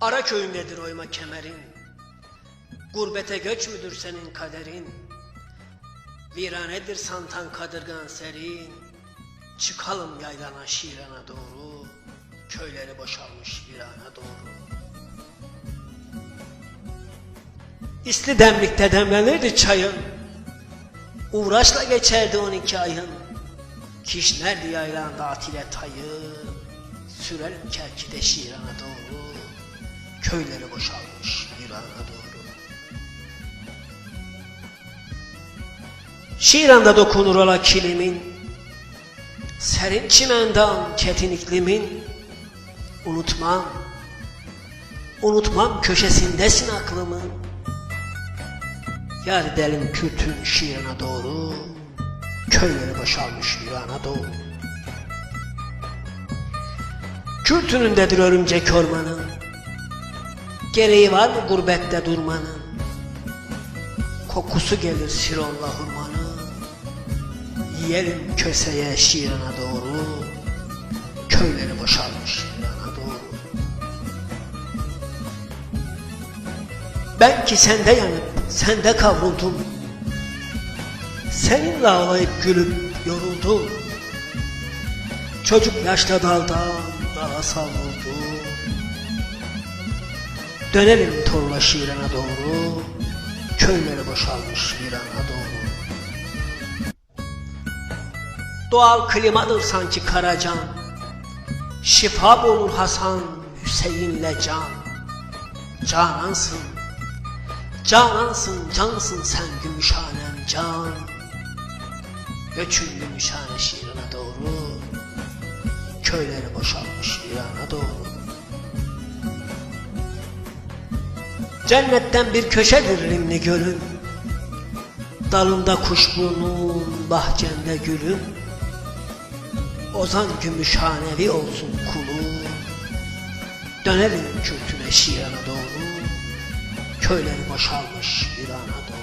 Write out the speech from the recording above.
Ara köyündedir oyma kemerin. Gurbete göç müdür senin kaderin? Viranedir santan kadırgan serin. Çıkalım yaylana şirana doğru. Köyleri boşalmış virana doğru. İsli demlikte demlenirdi çayın. Uğraşla geçerdi 12 ayın. Kişnerdi yaylanda atile tayı. Sürelim kerkide şirana doğru. Köyleri boşalmış virana doğru. Şiran'da dokunur ola kilimin. Serin çimendan ketin. Unutmam. Unutmam köşesindesin aklımın. Yar delim Kürt'ün şiirine doğru. Köyleri boşalmış virana doğru. Kürt önündedir örümcek ormanın. Gereği var mı gurbette durmanın? Kokusu gelir sironla hurmanın. Yiyelim köseye şiirana doğru. Köyleri boşalmış virana doğru. Ben ki sende yanıp sende kavruldum. Seninle ağlayıp gülüp yoruldum. Çocuk yaşta daldan dala savruldu. Dönelim torla şirana doğru. Köyleri boşalmış virana doğru. Doğal klimadır sanki Karacan. Şifa bulur Hasan Hüseyin'le can. Canansın, canansın, cansın sen gümüşhanem can. Göçün gümüşhane şiirine doğru. Köyleri boşalmış İran'a doğru. Cennetten bir köşedir Rimli gölün. Dalında kuşburnun, bahçende gülün. Ozan gümüşhanevi olsun kulu. Dönelim kültüne şiirana doğru. Köyleri boşalmış İran'a doğru.